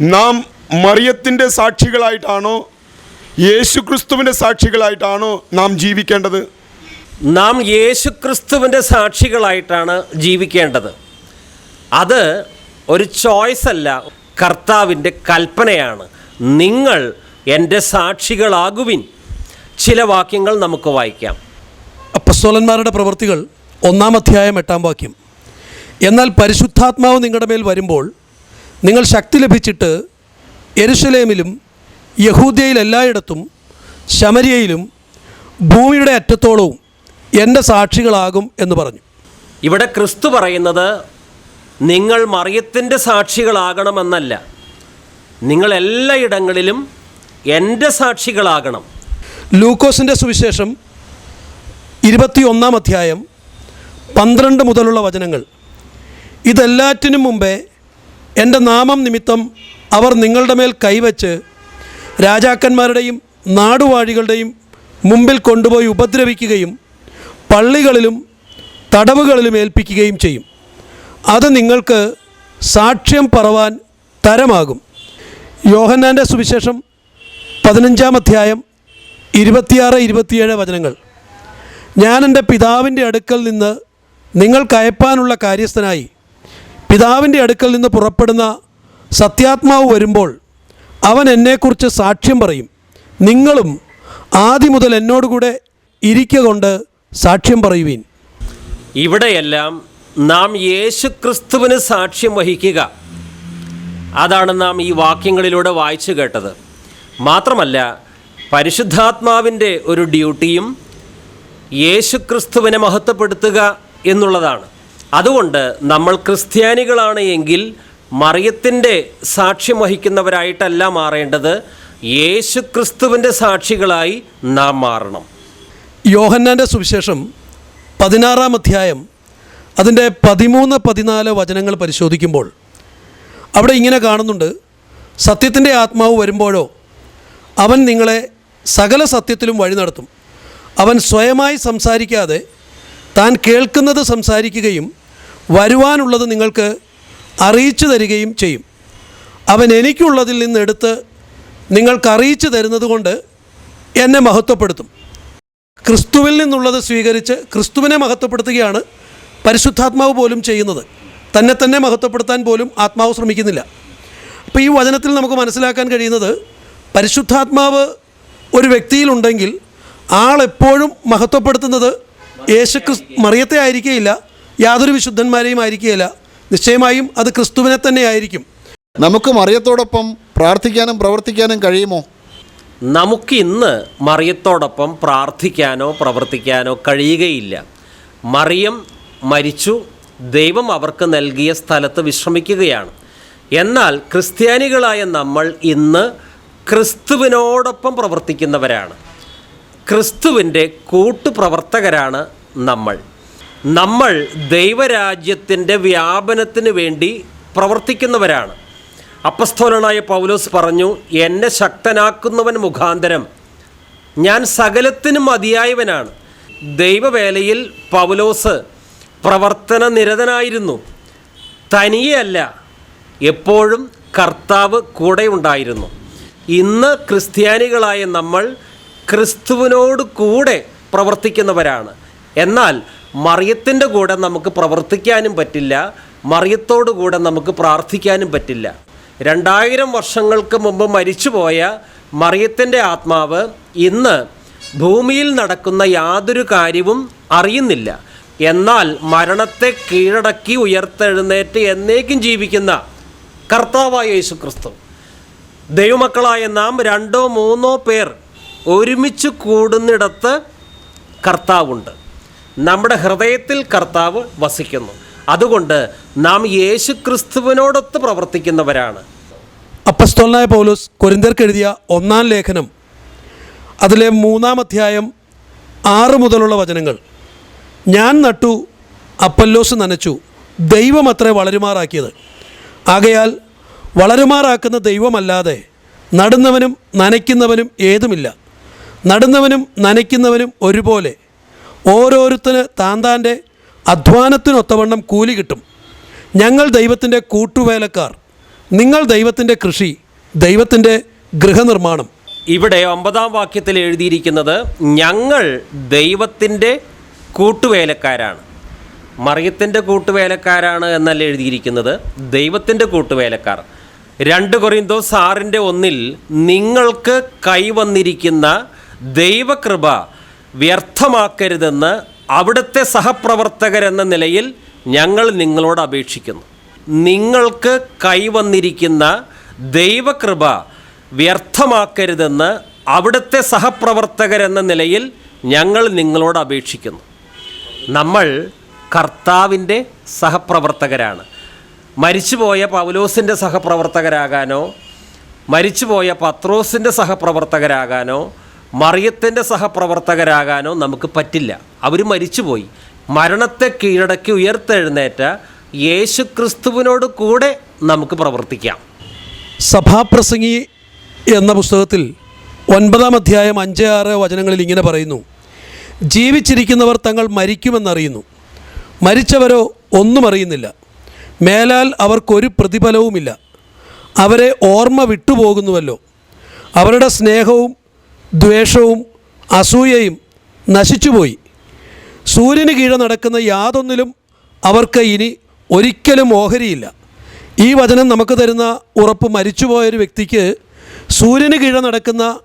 നാം മറിയത്തിന്റെ സാക്ഷികളായിട്ടാണോ യേശുക്രിസ്തുവിന്റെ സാക്ഷികളായിട്ടാണോ നാം ജീവിക്കേണ്ടത് നാം യേശുക്രിസ്തുവിന്റെ സാക്ഷികളായിട്ടാണ് ജീവിക്കേണ്ടത് അത് ഒരു ചോയ്സ് അല്ല കർത്താവിന്റെ കൽപ്പനയാണ്. നിങ്ങൾ എന്റെ സാക്ഷികളാകുവിൻ ചില വാക്യങ്ങൾ നമുക്ക് വായിക്കാം അപ്പസ്തോലന്മാരുടെ പ്രവൃത്തികൾ ഒന്നാം അധ്യായം എട്ടാം വാക്യം. എന്നാൽ പരിശുദ്ധാത്മാവ് നിങ്ങളുടെ മേൽ വരുമ്പോൾ നിങ്ങൾ ശക്തി ലഭിച്ചിട്ട് എരുഷലേമിലും യഹൂദ്യയിൽ എല്ലായിടത്തും ശമരിയയിലും ഭൂമിയുടെ അറ്റത്തോളവും എന്റെ സാക്ഷികളാകും എന്ന് പറഞ്ഞു. ഇവിടെ ക്രിസ്തു പറയുന്നത് നിങ്ങൾ മറിയത്തിന്റെ സാക്ഷികളാകണമെന്നല്ല. നിങ്ങൾ എല്ലായിടങ്ങളിലും എന്റെ സാക്ഷികളാകണം. ലൂക്കോസിന്റെ സുവിശേഷം ഇരുപത്തി ഒന്നാം അധ്യായം പന്ത്രണ്ട് മുതലുള്ള വചനങ്ങൾ. ഇതെല്ലാറ്റിനും മുമ്പേ എന്റെ നാമം നിമിത്തം അവർ നിങ്ങളുടെ മേൽ കൈവച്ച് രാജാക്കന്മാരുടെയും നാടുവാഴികളുടെയും മുമ്പിൽ കൊണ്ടുപോയി ഉപദ്രവിക്കുകയും പള്ളികളിലും തടവുകളിലും ഏൽപ്പിക്കുകയും ചെയ്യും. അത് നിങ്ങൾക്ക് സാക്ഷ്യം പറവാൻ തരമാകും. യോഹന്നാന്റെ സുവിശേഷം പതിനഞ്ചാം അധ്യായം ഇരുപത്തിയാറ് ഇരുപത്തിയേഴ് വചനങ്ങൾ. ഞാൻ എന്റെ പിതാവിന്റെ അടുക്കൽ നിന്ന് നിങ്ങൾക്ക് കയപ്പാനുള്ള കാര്യസ്ഥനായി പിതാവിന്റെ അടുക്കൽ നിന്ന് പുറപ്പെടുന്ന സത്യാത്മാവ് വരുമ്പോൾ അവൻ എന്നെക്കുറിച്ച് സാക്ഷ്യം പറയും. നിങ്ങളും ആദ്യം മുതൽ എന്നോടുകൂടെ ഇരിക്കൊണ്ട് സാക്ഷ്യം പറയുവീൻ. ഇവിടെയെല്ലാം നാം യേശുക്രിസ്തുവിന് സാക്ഷ്യം വഹിക്കുക. അതാണ് നാം ഈ വാക്യങ്ങളിലൂടെ വായിച്ചു കേട്ടത്. മാത്രമല്ല പരിശുദ്ധാത്മാവിന്റെ ഒരു ഡ്യൂട്ടിയും യേശുക്രിസ്തുവിനെ മഹത്വപ്പെടുത്തുക എന്നുള്ളതാണ്. അതുകൊണ്ട് നമ്മൾ ക്രിസ്ത്യാനികളാണ് എങ്കിൽ മറിയത്തിന്റെ സാക്ഷ്യം വഹിക്കുന്നവരായിട്ടല്ല മാറേണ്ടത്. യേശു ക്രിസ്തുവിന്റെ സാക്ഷികളായി നാം മാറണം. യോഹന്നാന്റെ സുവിശേഷം പതിനാറാം അധ്യായം അതിന്റെ പതിമൂന്ന് പതിനാല് വചനങ്ങൾ പരിശോധിക്കുമ്പോൾ അവിടെ ഇങ്ങനെ കാണുന്നുണ്ട്. സത്യത്തിന്റെ ആത്മാവ് വരുമ്പോഴോ അവൻ നിങ്ങളെ സകല സത്യത്തിലും വഴി നടത്തും. അവൻ സ്വയമായി സംസാരിക്കാതെ താൻ കേൾക്കുന്നത് സംസാരിക്കുകയും വരുവാനുള്ളത് നിങ്ങൾക്ക് അറിയിച്ചു തരികയും ചെയ്യും. അവൻ എനിക്കുള്ളതിൽ നിന്നെടുത്ത് നിങ്ങൾക്ക് അറിയിച്ചു തരുന്നത് കൊണ്ട് എന്നെ മഹത്വപ്പെടുത്തും. ക്രിസ്തുവിൽ നിന്നുള്ളത് സ്വീകരിച്ച് ക്രിസ്തുവിനെ മഹത്വപ്പെടുത്തുകയാണ് പരിശുദ്ധാത്മാവ് പോലും ചെയ്യുന്നത്. തന്നെ തന്നെ മഹത്വപ്പെടുത്താൻ പോലും ആത്മാവ് ശ്രമിക്കുന്നില്ല. അപ്പോൾ ഈ വചനത്തിൽ നമുക്ക് മനസ്സിലാക്കാൻ കഴിയുന്നത് പരിശുദ്ധാത്മാവ് ഒരു വ്യക്തിയിലുണ്ടെങ്കിൽ ആളെപ്പോഴും മഹത്വപ്പെടുത്തുന്നത് യേശു ക്രിസ് മറിയത്തെ ആയിരിക്കുകയില്ല യാതൊരു വിശുദ്ധന്മാരെയും ആയിരിക്കുകയില്ല നിശ്ചയമായും അത് ക്രിസ്തുവിനെ തന്നെ ആയിരിക്കും. നമുക്ക് മറിയത്തോടൊപ്പം പ്രാർത്ഥിക്കാനും പ്രവർത്തിക്കാനും കഴിയുമോ? നമുക്കിന്ന് മറിയത്തോടൊപ്പം പ്രാർത്ഥിക്കാനോ പ്രവർത്തിക്കാനോ കഴിയുകയില്ല. മറിയം മരിച്ചു ദൈവം അവർക്ക് നൽകിയ സ്ഥലത്ത് വിശ്രമിക്കുകയാണ്. എന്നാൽ ക്രിസ്ത്യാനികളായ നമ്മൾ ഇന്ന് ക്രിസ്തുവിനോടൊപ്പം പ്രവർത്തിക്കുന്നവരാണ്. ക്രിസ്തുവിന്റെ കൂട്ടുപ്രവർത്തകരാണ് നമ്മൾ. നമ്മൾ ദൈവരാജ്യത്തിന്റെ വ്യാപനത്തിന് വേണ്ടി പ്രവർത്തിക്കുന്നവരാണ്. അപ്പസ്തോലനായ പൗലോസ് പറഞ്ഞു എന്നെ ശക്തനാക്കുന്നവൻ മുഖാന്തരം. ഞാൻ സകലത്തിനും മതിയായവനാണ്. ദൈവവേലയിൽ പൗലോസ് പ്രവർത്തന നിരതനായിരുന്നു. തനിയല്ല എപ്പോഴും കർത്താവ് കൂടെ ഉണ്ടായിരുന്നു ഇന്ന് ക്രിസ്ത്യാനികളായ നമ്മൾ ക്രിസ്തുവിനോട് കൂടെ പ്രവർത്തിക്കുന്നവരാണ്. എന്നാൽ മറിയത്തിന്റെ കൂടെ നമുക്ക് പ്രവർത്തിക്കാനും പറ്റില്ല മറിയത്തോടു കൂടെ നമുക്ക് പ്രാർത്ഥിക്കാനും പറ്റില്ല. രണ്ടായിരം വർഷങ്ങൾക്ക് മുമ്പ് മരിച്ചുപോയ മറിയത്തിന്റെ ആത്മാവ് ഇന്ന് ഭൂമിയിൽ നടക്കുന്ന യാതൊരു കാര്യവും അറിയുന്നില്ല. എന്നാൽ മരണത്തെ കീഴടക്കി ഉയർത്തെഴുന്നേറ്റ് എന്നേക്കും ജീവിക്കുന്ന കർത്താവായ യേശു ക്രിസ്തു ദൈവമക്കളായ നാം രണ്ടോ മൂന്നോ പേർ ഒരുമിച്ച് കൂടുന്നിടത്ത് കർത്താവുണ്ട്. നമ്മുടെ ഹൃദയത്തിൽ കർത്താവ് വസിക്കുന്നു. അതുകൊണ്ട് നാം യേശു ക്രിസ്തുവിനോടൊത്ത് പ്രവർത്തിക്കുന്നവരാണ്. അപ്പസ്തോലനായ പൗലോസ് കൊരിന്തർക്ക് എഴുതിയ ഒന്നാം ലേഖനം അതിലെ മൂന്നാം അധ്യായം ആറ് മുതലുള്ള വചനങ്ങൾ. ഞാൻ നട്ടു അപ്പല്ലോസ് നനച്ചു ദൈവം അത്രേ വളരുമാറാക്കിയത്. ആകയാൽ വളരുമാറാക്കുന്ന ദൈവമല്ലാതെ നടുന്നവനും നനയ്ക്കുന്നവനും ഏതുമില്ല. നടുന്നവനും നനയ്ക്കുന്നവനും ഒരുപോലെ. ഓരോരുത്തന് താൻ താന്റെ അധ്വാനത്തിനൊത്തവണ്ണം കൂലി കിട്ടും. ഞങ്ങൾ ദൈവത്തിന്റെ കൂട്ടുവേലക്കാർ. നിങ്ങൾ ദൈവത്തിന്റെ കൃഷി ദൈവത്തിന്റെ ഗൃഹനിർമ്മാണം. ഇവിടെ ഒമ്പതാം വാക്യത്തിൽ എഴുതിയിരിക്കുന്നത് ഞങ്ങൾ ദൈവത്തിന്റെ കൂട്ടുവേലക്കാരാണ്. മറിയത്തിന്റെ കൂട്ടുവേലക്കാരാണ് എന്നല്ല എഴുതിയിരിക്കുന്നത്. ദൈവത്തിന്റെ കൂട്ടുവേലക്കാർ. രണ്ട് കൊറിന്തോസ് ആറിന്റെ ഒന്നിൽ നിങ്ങൾക്ക് കൈവന്നിരിക്കുന്ന ദൈവകൃപ വ്യർത്ഥമാക്കരുതെന്ന് അവിടുത്തെ സഹപ്രവർത്തകരെന്ന നിലയിൽ ഞങ്ങൾ നിങ്ങളോട് അപേക്ഷിക്കുന്നു. നിങ്ങൾക്ക് കൈവന്നിരിക്കുന്ന ദൈവകൃപ വ്യർത്ഥമാക്കരുതെന്ന് അവിടുത്തെ സഹപ്രവർത്തകരെന്ന നിലയിൽ ഞങ്ങൾ നിങ്ങളോട് അപേക്ഷിക്കുന്നു. നമ്മൾ കർത്താവിന്റെ സഹപ്രവർത്തകരാണ്. മരിച്ചുപോയ പൗലോസിന്റെ സഹപ്രവർത്തകരാകാനോ മരിച്ചുപോയ പത്രോസിന്റെ സഹപ്രവർത്തകരാകാനോ മറിയത്തിന്റെ സഹപ്രവർത്തകരാകാനോ നമുക്ക് പറ്റില്ല. അവർ മരിച്ചുപോയി. മരണത്തെ കീഴടക്കി ഉയർത്തെഴുന്നേറ്റ യേശു ക്രിസ്തുവിനോട് കൂടെ നമുക്ക് പ്രവർത്തിക്കാം. സഭാപ്രസംഗി എന്ന പുസ്തകത്തിൽ ഒൻപതാം അധ്യായം അഞ്ച് ആറ് വചനങ്ങളിൽ ഇങ്ങനെ പറയുന്നു. ജീവിച്ചിരിക്കുന്നവർ തങ്ങൾ മരിക്കുമെന്നറിയുന്നു. മരിച്ചവരോ ഒന്നും അറിയുന്നില്ല. മേലാൽ അവർക്കൊരു പ്രതിഫലവുമില്ല. അവരെ ഓർമ്മ വിട്ടുപോകുന്നുവല്ലോ. അവരുടെ സ്നേഹവും ദ്വേഷവും അസൂയയും നശിച്ചുപോയി. സൂര്യന് കീഴെ നടക്കുന്ന യാതൊന്നിലും അവർക്ക് ഇനി ഒരിക്കലും ഓഹരിയില്ല. ഈ വചനം നമുക്ക് തരുന്ന ഉറപ്പ് മരിച്ചുപോയൊരു വ്യക്തിക്ക് സൂര്യന് കീഴെ നടക്കുന്ന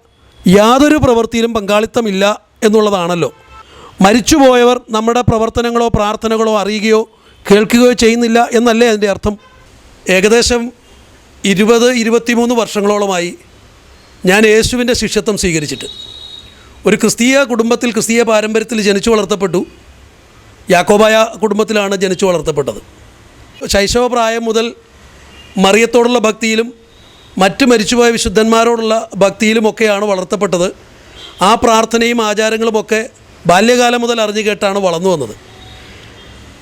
യാതൊരു പ്രവൃത്തിയിലും പങ്കാളിത്തമില്ല എന്നുള്ളതാണല്ലോ. മരിച്ചുപോയവർ നമ്മുടെ പ്രവർത്തനങ്ങളോ പ്രാർത്ഥനകളോ അറിയുകയോ കേൾക്കുകയോ ചെയ്യുന്നില്ല എന്നല്ലേ അതിന്റെ അർത്ഥം? ഏകദേശം ഇരുപത് ഇരുപത്തിമൂന്ന് വർഷങ്ങളോളമായി ഞാൻ യേശുവിന്റെ ശിഷ്യത്വം സ്വീകരിച്ചിട്ട്. ഒരു ക്രിസ്തീയ കുടുംബത്തിൽ ക്രിസ്തീയ പാരമ്പര്യത്തിൽ ജനിച്ചു വളർത്തപ്പെട്ടു. യാക്കോബായ കുടുംബത്തിലാണ് ജനിച്ചു വളർത്തപ്പെട്ടത്. ശൈശവപ്രായം മുതൽ മറിയത്തോടുള്ള ഭക്തിയിലും മറ്റ് മരിച്ചുപോയ വിശുദ്ധന്മാരോടുള്ള ഭക്തിയിലുമൊക്കെയാണ് വളർത്തപ്പെട്ടത്. ആ പ്രാർത്ഥനയും ആചാരങ്ങളുമൊക്കെ ബാല്യകാലം മുതൽ അറിഞ്ഞു കേട്ടാണ് വളർന്നു വന്നത്.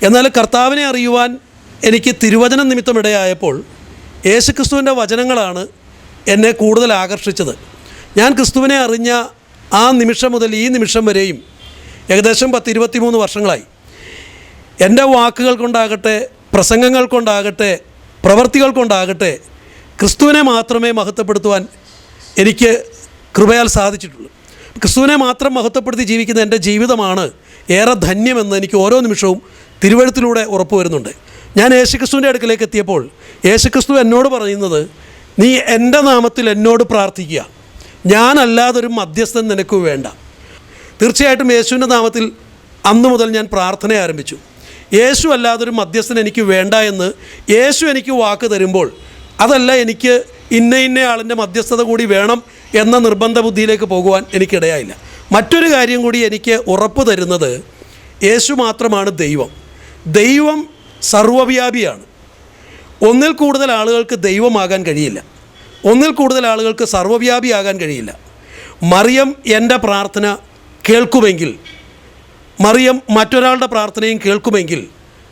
എന്നാൽ കർത്താവിനെ അറിയുവാൻ എനിക്ക് തിരുവചനം നിമിത്തം ഇടയായപ്പോൾ യേശുക്രിസ്തുവിന്റെ വചനങ്ങളാണ് എന്നെ കൂടുതൽ ആകർഷിച്ചത്. ഞാൻ ക്രിസ്തുവിനെ അറിഞ്ഞ ആ നിമിഷം മുതൽ ഈ നിമിഷം വരെയും ഏകദേശം പത്ത് ഇരുപത്തി മൂന്ന് വർഷങ്ങളായി. എന്റെ വാക്കുകൾ കൊണ്ടാകട്ടെ പ്രസംഗങ്ങൾ കൊണ്ടാകട്ടെ പ്രവർത്തികൾ കൊണ്ടാകട്ടെ ക്രിസ്തുവിനെ മാത്രമേ മഹത്വപ്പെടുത്തുവാൻ എനിക്ക് കൃപയാൽ സാധിച്ചിട്ടുള്ളൂ. ക്രിസ്തുവിനെ മാത്രം മഹത്വപ്പെടുത്തി ജീവിക്കുന്ന എന്റെ ജീവിതമാണ് ഏറെ ധന്യമെന്ന് എനിക്ക് ഓരോ നിമിഷവും തിരുവഴുത്തിലൂടെ ഉറപ്പ് വരുന്നുണ്ട് ഞാൻ യേശുക്രിസ്തുവിന്റെ അടുക്കലേക്ക് എത്തിയപ്പോൾ യേശുക്രിസ്തു എന്നോട് പറയുന്നത് നീ എന്റെ നാമത്തിൽ എന്നോട് പ്രാർത്ഥിക്കുക. ഞാനല്ലാതൊരു മധ്യസ്ഥൻ നിനക്ക് വേണ്ട. തീർച്ചയായിട്ടും യേശുവിന്റെ നാമത്തിൽ അന്നു മുതൽ ഞാൻ പ്രാർത്ഥന ആരംഭിച്ചു. യേശു അല്ലാതൊരു മധ്യസ്ഥൻ എനിക്ക് വേണ്ട എന്ന് യേശു എനിക്ക് വാക്ക് തരുമ്പോൾ അതല്ല എനിക്ക് ഇന്ന ഇന്ന ആളിന്റെ മധ്യസ്ഥത കൂടി വേണം എന്ന നിർബന്ധ ബുദ്ധിയിലേക്ക് പോകുവാൻ എനിക്കിടയായില്ല. മറ്റൊരു കാര്യം കൂടി എനിക്ക് ഉറപ്പ് തരുന്നത് യേശു മാത്രമാണ് ദൈവം. ദൈവം സർവവ്യാപിയാണ്. ഒന്നിൽ കൂടുതൽ ആളുകൾക്ക് ദൈവമാകാൻ കഴിയില്ല. ഒന്നിൽ കൂടുതൽ ആളുകൾക്ക് സർവവ്യാപിയാകാൻ കഴിയില്ല. മറിയം എന്റെ പ്രാർത്ഥന കേൾക്കുമെങ്കിൽ മറിയം മറ്റൊരാളുടെ പ്രാർത്ഥനയും കേൾക്കുമെങ്കിൽ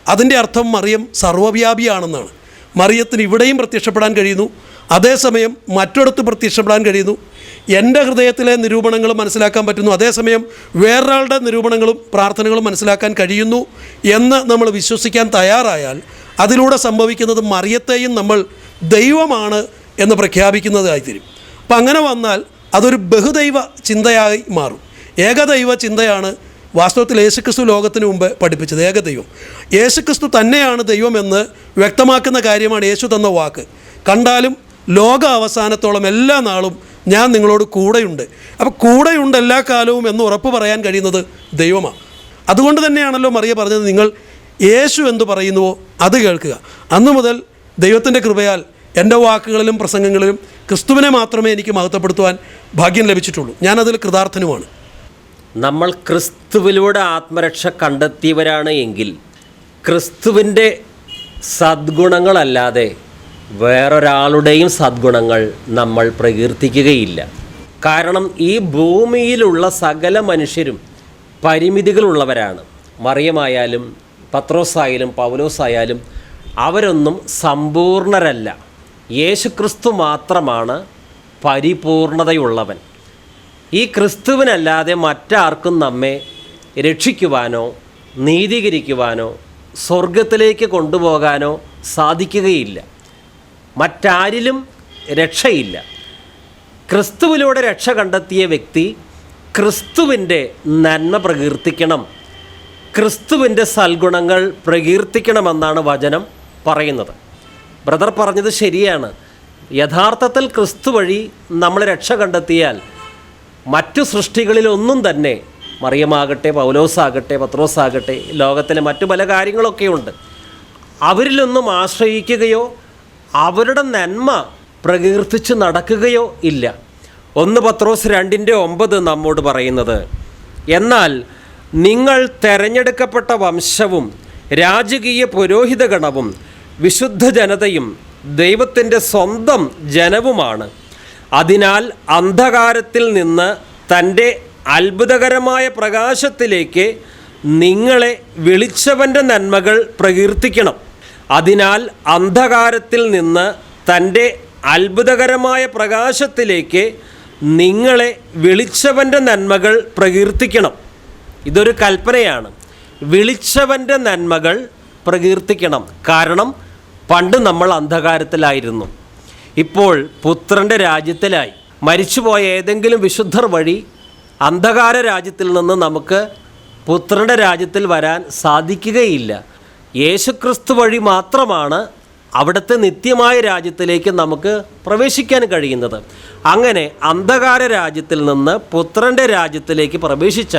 അതിന്റെ അർത്ഥം മറിയം സർവവ്യാപിയാണെന്നാണ് മറിയത്തിന് ഇവിടെയും പ്രത്യക്ഷപ്പെടാൻ കഴിയുന്നു. അതേസമയം മറ്റൊരിടത്ത് പ്രത്യക്ഷപ്പെടാൻ കഴിയുന്നു. എന്റെ ഹൃദയത്തിലെ നിരൂപണങ്ങൾ മനസ്സിലാക്കാൻ പറ്റുന്നു. അതേസമയം വേറൊരാളുടെ നിരൂപണങ്ങളും പ്രാർത്ഥനകളും മനസ്സിലാക്കാൻ കഴിയുന്നു എന്ന് നമ്മൾ വിശ്വസിക്കാൻ തയ്യാറായാൽ അതിലൂടെ സംഭവിക്കുന്നത് മറിയത്തെയും നമ്മൾ ദൈവമാണ് എന്ന് പ്രഖ്യാപിക്കുന്നതായിത്തീരും. അപ്പം അങ്ങനെ വന്നാൽ അതൊരു ബഹുദൈവ ചിന്തയായി മാറും. ഏകദൈവ ചിന്തയാണ് വാസ്തവത്തിൽ യേശുക്രിസ്തു ലോകത്തിന് മുമ്പ് പഠിപ്പിച്ചത്. ഏകദൈവം. യേശുക്രിസ്തു തന്നെയാണ് ദൈവമെന്ന് വ്യക്തമാക്കുന്ന കാര്യമാണ് യേശു തന്ന വാക്ക്. കണ്ടാലും ലോക അവസാനത്തോളം എല്ലാ നാളും ഞാൻ നിങ്ങളോട് കൂടെയുണ്ട്. അപ്പോൾ കൂടെയുണ്ട് എല്ലാ കാലവും എന്ന് ഉറപ്പ് പറയാൻ കഴിയുന്നത് ദൈവമാണ്. അതുകൊണ്ട് തന്നെയാണല്ലോ മറിയ പറഞ്ഞത് നിങ്ങൾ യേശു എന്ന് പറയുന്നുവോ അത് കേൾക്കുക. അന്നു മുതൽ ദൈവത്തിന്റെ കൃപയാൽ എന്റെ വാക്കുകളിലും പ്രസംഗങ്ങളിലും ക്രിസ്തുവിനെ മാത്രമേ എനിക്ക് മഹത്വപ്പെടുത്തുവാൻ ഭാഗ്യം ലഭിച്ചിട്ടുള്ളൂ. ഞാനതിൽ കൃതാർത്ഥനുമാണ്. നമ്മൾ ക്രിസ്തുവിലൂടെ ആത്മരക്ഷ കണ്ടെത്തിയവരാണ് എങ്കിൽ ക്രിസ്തുവിന്റെ സദ്ഗുണങ്ങളല്ലാതെ വേറൊരാളുടെയും സദ്ഗുണങ്ങൾ നമ്മൾ പ്രകീർത്തിക്കുകയില്ല. കാരണം ഈ ഭൂമിയിലുള്ള സകല മനുഷ്യരും പരിമിതികളുള്ളവരാണ്. മറിയമായാലും പത്രോസായാലും പൗലോസായാലും അവരൊന്നും സമ്പൂർണരല്ല. യേശുക്രിസ്തു മാത്രമാണ് പരിപൂർണതയുള്ളവൻ. ഈ ക്രിസ്തുവിനല്ലാതെ മറ്റാർക്കും നമ്മെ രക്ഷിക്കുവാനോ നീതീകരിക്കുവാനോ സ്വർഗത്തിലേക്ക് കൊണ്ടുപോകാനോ സാധിക്കുകയില്ല. മറ്റാരിലും രക്ഷയില്ല. ക്രിസ്തുവിലൂടെ രക്ഷ കണ്ടെത്തിയ വ്യക്തി ക്രിസ്തുവിന്റെ നന്മ പ്രകീർത്തിക്കണം. ക്രിസ്തുവിന്റെ സൽഗുണങ്ങൾ പ്രകീർത്തിക്കണമെന്നാണ് വചനം പറയുന്നത്. ബ്രദർ പറഞ്ഞത് ശരിയാണ്. യഥാർത്ഥത്തിൽ ക്രിസ്തു വഴി നമ്മൾ രക്ഷ കണ്ടെത്തിയാൽ മറ്റു സൃഷ്ടികളിലൊന്നും തന്നെ മറിയമാകട്ടെ പൗലോസാകട്ടെ പത്രോസാകട്ടെ ലോകത്തിലെ മറ്റു പല കാര്യങ്ങളൊക്കെയുണ്ട്. അവരിലൊന്നും ആശ്രയിക്കുകയോ അവരുടെ നന്മ പ്രകീർത്തിച്ച് നടക്കുകയോ ഇല്ല. ഒന്ന് പത്രോസ് രണ്ടിന്റെ ഒമ്പത് നമ്മോട് പറയുന്നത് എന്നാൽ നിങ്ങൾ തെരഞ്ഞെടുക്കപ്പെട്ട വംശവും രാജകീയ പുരോഹിത ഗണവും വിശുദ്ധ ജനതയും ദൈവത്തിന്റെ സ്വന്തം ജനവുമാണ്. അതിനാൽ അന്ധകാരത്തിൽ നിന്ന് തന്റെ അത്ഭുതകരമായ പ്രകാശത്തിലേക്ക് നിങ്ങളെ വിളിച്ചവന്റെ നന്മകൾ പ്രകീർത്തിക്കണം. അതിനാൽ അന്ധകാരത്തിൽ നിന്ന് തന്റെ അത്ഭുതകരമായ പ്രകാശത്തിലേക്ക് നിങ്ങളെ വിളിച്ചവന്റെ നന്മകൾ പ്രകീർത്തിക്കണം. ഇതൊരു കൽപ്പനയാണ്. വിളിച്ചവന്റെ നന്മകൾ പ്രകീർത്തിക്കണം. കാരണം പണ്ട് നമ്മൾ അന്ധകാരത്തിലായിരുന്നു. ഇപ്പോൾ പുത്രന്റെ രാജ്യത്തിലായി. മരിച്ചുപോയ ഏതെങ്കിലും വിശുദ്ധർ വഴി അന്ധകാര രാജ്യത്തിൽ നിന്ന് നമുക്ക് പുത്രന്റെ രാജ്യത്തിൽ വരാൻ സാധിക്കുകയില്ല. യേശുക്രിസ്തു വഴി മാത്രമാണ് അവിടുത്തെ നിത്യമായ രാജ്യത്തിലേക്ക് നമുക്ക് പ്രവേശിക്കാൻ കഴിയുന്നത്. അങ്ങനെ അന്ധകാര രാജ്യത്തിൽ നിന്ന് പുത്രന്റെ രാജ്യത്തിലേക്ക് പ്രവേശിച്ച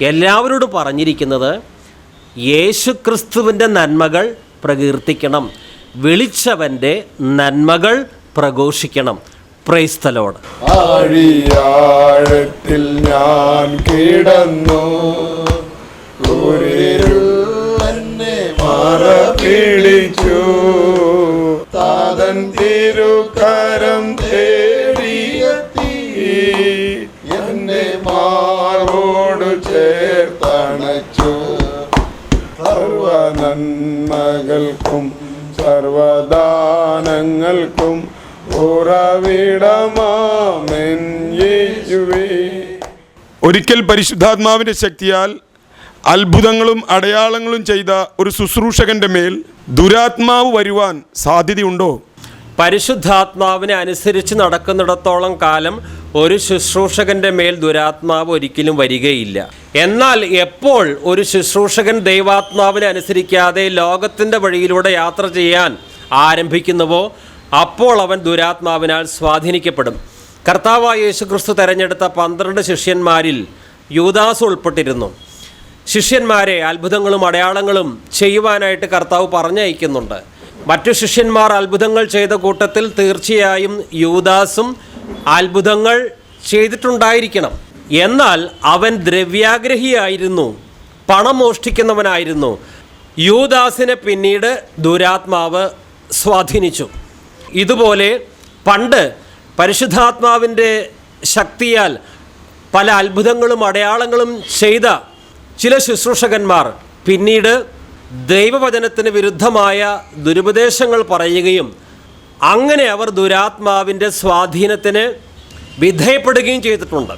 എല്ലാവരോടും പറഞ്ഞിരിക്കുന്നത് യേശുക്രിസ്തുവിന്റെ നന്മകൾ പ്രകീർത്തിക്കണം. വിളിച്ചവന്റെ നന്മകൾ പ്രഘോഷിക്കണം. പ്രൈസ്തലോട് ആഴിയാഴത്തിൽ ഞാൻ കിടന്നു. മറ പിടിച്ചു താതൻ തിരുക്കരം തേടിയെത്തി. എന്നെ മാറോട് ചേർത്തണച്ചു. സർവ നന്മകൾക്കും സർവദാനങ്ങൾക്കും ഒരിക്കൽ പരിശുദ്ധാത്മാവിന്റെ ശക്തിയാൽ അത്ഭുതങ്ങളും അടയാളങ്ങളും ചെയ്ത ഒരു ശുശ്രൂഷകന്റെ മേൽ ദുരാത്മാവ് വരുവാൻ സാധ്യതയുണ്ടോ? പരിശുദ്ധാത്മാവിനെ അനുസരിച്ച് നടക്കുന്നിടത്തോളം കാലം ഒരു ശുശ്രൂഷകന്റെ മേൽ ദുരാത്മാവ് ഒരിക്കലും വരികയില്ല. എന്നാൽ എപ്പോൾ ഒരു ശുശ്രൂഷകൻ ദൈവാത്മാവിനെ അനുസരിക്കാതെ ലോകത്തിന്റെ വഴിയിലൂടെ യാത്ര ചെയ്യാൻ ആരംഭിക്കുന്നുവോ അപ്പോൾ അവൻ ദുരാത്മാവിനാൽ സ്വാധീനിക്കപ്പെടും. കർത്താവായ യേശുക്രിസ്തു തെരഞ്ഞെടുത്ത പന്ത്രണ്ട് ശിഷ്യന്മാരിൽ യൂദാസ് ഉൾപ്പെട്ടിരുന്നു. ശിഷ്യന്മാരെ അത്ഭുതങ്ങളും അടയാളങ്ങളും ചെയ്യുവാനായിട്ട് കർത്താവ് പറഞ്ഞയക്കുന്നുണ്ട്. മറ്റു ശിഷ്യന്മാർ അത്ഭുതങ്ങൾ ചെയ്ത കൂട്ടത്തിൽ തീർച്ചയായും യൂദാസും അത്ഭുതങ്ങൾ ചെയ്തിട്ടുണ്ടായിരിക്കണം. എന്നാൽ അവൻ ദ്രവ്യാഗ്രഹിയായിരുന്നു പണം മോഷ്ടിക്കുന്നവനായിരുന്നു. യൂദാസിനെ പിന്നീട് ദുരാത്മാവ് സ്വാധീനിച്ചു. ഇതുപോലെ പണ്ട് പരിശുദ്ധാത്മാവിന്റെ ശക്തിയാൽ പല അത്ഭുതങ്ങളും അടയാളങ്ങളും ചെയ്ത ചില ശുശ്രൂഷകന്മാർ പിന്നീട് ദൈവവചനത്തിന് വിരുദ്ധമായ ദുരുപദേശങ്ങൾ പറയുകയും അങ്ങനെ അവർ ദുരാത്മാവിന്റെ സ്വാധീനത്തിന് വിധേയപ്പെടുകയും ചെയ്തിട്ടുണ്ട്.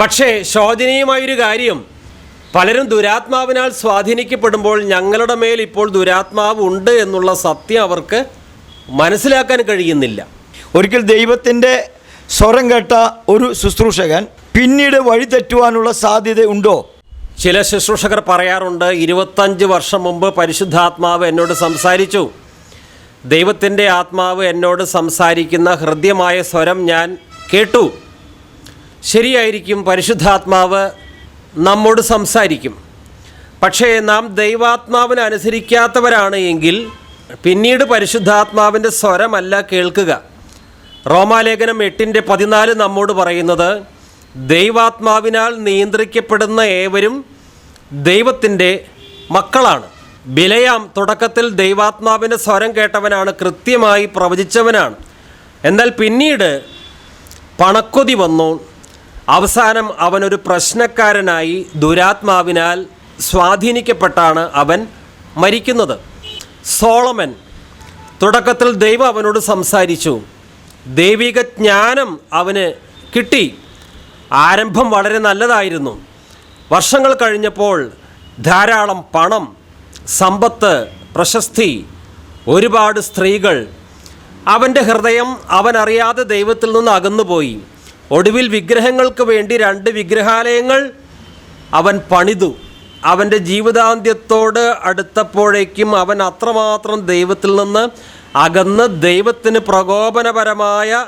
പക്ഷേ ശോചനീയമായൊരു കാര്യം പലരും ദുരാത്മാവിനാൽ സ്വാധീനിക്കപ്പെടുമ്പോൾ ഞങ്ങളുടെ മേൽ ഇപ്പോൾ ദുരാത്മാവ് ഉണ്ട് എന്നുള്ള സത്യം അവർക്ക് മനസ്സിലാക്കാൻ കഴിയുന്നില്ല. ഒരിക്കൽ ദൈവത്തിന്റെ സ്വരം കേട്ട ഒരു ശുശ്രൂഷകൻ പിന്നീട് വഴിതെറ്റുവാനുള്ള സാധ്യത ഉണ്ടോ ചില ശുശ്രൂഷകർ പറയാറുണ്ട് ഇരുപത്തഞ്ച് വർഷം മുമ്പ് പരിശുദ്ധാത്മാവ് എന്നോട് സംസാരിച്ചു. ദൈവത്തിന്റെ ആത്മാവ് എന്നോട് സംസാരിക്കുന്ന ഹൃദ്യമായ സ്വരം ഞാൻ കേട്ടു. ശരിയായിരിക്കും പരിശുദ്ധാത്മാവ് നമ്മോട് സംസാരിക്കും. പക്ഷേ നാം ദൈവാത്മാവിനെ അനുസരിക്കാത്തവരാണ് എങ്കിൽ പിന്നീട് പരിശുദ്ധാത്മാവിന്റെ സ്വരമല്ല കേൾക്കുക. റോമാലേഖനം എട്ടിന്റെ പതിനാല് നമ്മോട് പറയുന്നത് ദൈവാത്മാവിനാൽ നിയന്ത്രിക്കപ്പെടുന്ന ഏവരും ദൈവത്തിന്റെ മക്കളാണ്. ബിലയാം തുടക്കത്തിൽ ദൈവാത്മാവിന്റെ സ്വരം കേട്ടവനാണ് കൃത്യമായി പ്രവചിച്ചവനാണ്. എന്നാൽ പിന്നീട് പണക്കൊതി വന്നു. അവസാനം അവനൊരു പ്രശ്നക്കാരനായി ദുരാത്മാവിനാൽ സ്വാധീനിക്കപ്പെട്ടാണ് അവൻ മരിക്കുന്നത്. സോളമൻ തുടക്കത്തിൽ ദൈവം അവനോട് സംസാരിച്ചു. ദൈവിക ജ്ഞാനം അവന് കിട്ടി. ആരംഭം വളരെ നല്ലതായിരുന്നു. വർഷങ്ങൾ കഴിഞ്ഞപ്പോൾ ധാരാളം പണം സമ്പത്ത് പ്രശസ്തി ഒരുപാട് സ്ത്രീകൾ അവന്റെ ഹൃദയം അവനറിയാതെ ദൈവത്തിൽ നിന്ന് അകന്നുപോയി. ഒടുവിൽ വിഗ്രഹങ്ങൾക്ക് വേണ്ടി രണ്ട് വിഗ്രഹാലയങ്ങൾ അവൻ പണിതു. അവന്റെ ജീവിതാന്ത്യത്തോട് അടുത്തപ്പോഴേക്കും അവൻ അത്രമാത്രം ദൈവത്തിൽ നിന്ന് അകന്ന് ദൈവത്തിന് പ്രകോപനപരമായ